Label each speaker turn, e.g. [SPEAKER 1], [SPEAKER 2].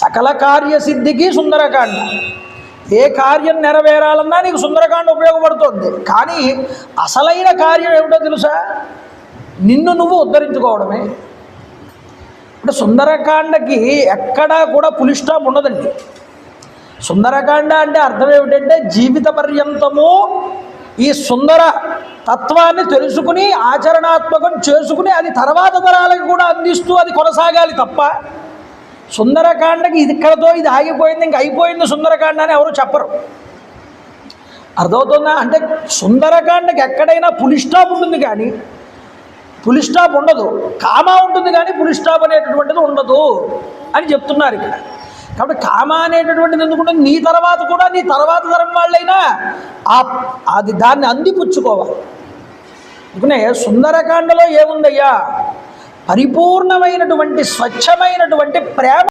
[SPEAKER 1] సకల కార్యసిద్ధికి సుందరకాండ. ఏ కార్యం నెరవేరాలన్నా నీకు సుందరకాండ ఉపయోగపడుతుంది. కానీ అసలైన కార్యం ఏమిటో తెలుసా? నిన్ను నువ్వు ఉద్ధరించుకోవడమే. అంటే సుందరకాండకి ఎక్కడా కూడా పులిస్టాప్ ఉండదండి. సుందరకాండ అంటే అర్థం ఏమిటంటే జీవిత పర్యంతము ఈ సుందర తత్వాన్ని తెలుసుకుని ఆచరణాత్మకం చేసుకుని అది తర్వాత తరాలకు కూడా అందిస్తూ అది కొనసాగాలి తప్ప సుందరకాండకి ఇది ఇక్కడతో ఇది ఆగిపోయింది ఇంక అయిపోయింది సుందరకాండ అని ఎవరు చెప్పరు. అర్థమవుతుందా? అంటే సుందరకాండకి ఎక్కడైనా పులి స్టాప్ ఉంటుంది కానీ పులి స్టాప్ ఉండదు. కామా ఉంటుంది కానీ పులి స్టాప్ అనేటటువంటిది ఉండదు అని చెప్తున్నారు ఇక్కడ. కాబట్టి కామా అనేటటువంటిది ఎందుకుంటే నీ తర్వాత కూడా నీ తర్వాత తరం వాళ్ళైనా ఆ అది దాన్ని అందిపుచ్చుకోవాలి. ఎందుకనే? సుందరకాండలో ఏముందయ్యా? పరిపూర్ణమైనటువంటి స్వచ్ఛమైనటువంటి ప్రేమ